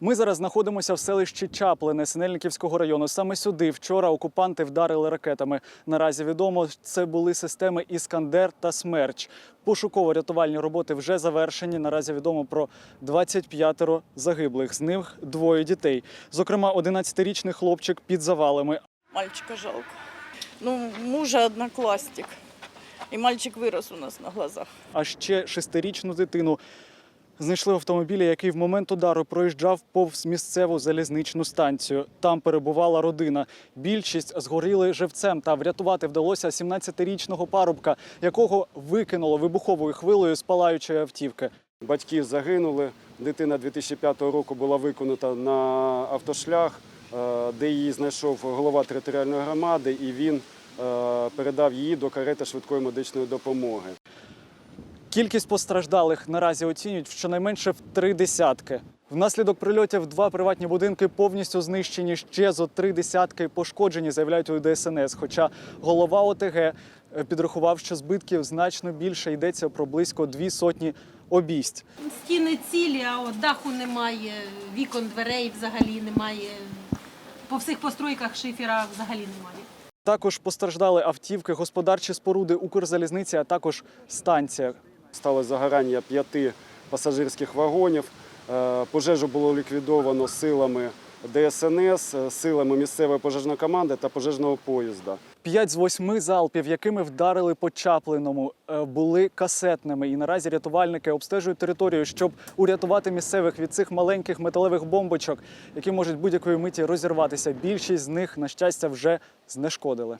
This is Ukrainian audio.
Ми зараз знаходимося в селищі Чаплине Синельниківського району. Саме сюди вчора окупанти вдарили ракетами. Наразі відомо, це були системи Іскандер та Смерч. Пошуково-рятувальні роботи вже завершені. Наразі відомо про 25 загиблих. З них двоє дітей. Зокрема, 11-річний хлопчик під завалами. Мальчика жалко. Ну, мужа одноклассник. И мальчик вырос у нас на глазах. А ще шестирічну дитину знайшли в автомобілі, який в момент удару проїжджав повз місцеву залізничну станцію. Там перебувала родина. Більшість згоріли живцем. Та врятувати вдалося 17-річного парубка, якого викинуло вибуховою хвилею з палаючої автівки. Батьки загинули. Дитина 2005 року була виконана на автошлях, е, де її знайшов голова територіальної громади, і він е, передав її до карети швидкої медичної допомоги. Кількість постраждалих наразі оцінюють в щонайменше в три десятки. Внаслідок прильотів два приватні будинки повністю знищені. Ще зо три десятки пошкоджені, заявляють у ДСНС. Хоча голова ОТГ е, підрахував, що збитків значно більше йдеться про близько дві сотні обійсть. Стіни цілі, а от даху немає, вікон, дверей взагалі немає. По всіх постройках шифера взагалі немає. Також постраждали автівки, господарчі споруди, Укрзалізниці, а також станція. Стало загорання п'яти пасажирських вагонів. Е, Пожежу було ліквідовано силами ДСНС, е, силами місцевої пожежної команди та пожежного поїзда. П'ять з восьми залпів, якими вдарили по Чаплиному, е, були касетними. І наразі рятувальники обстежують територію, щоб урятувати місцевих від цих маленьких металевих бомбочок, які можуть будь-якої миті розірватися. Більшість з них, на щастя, вже знешкодили.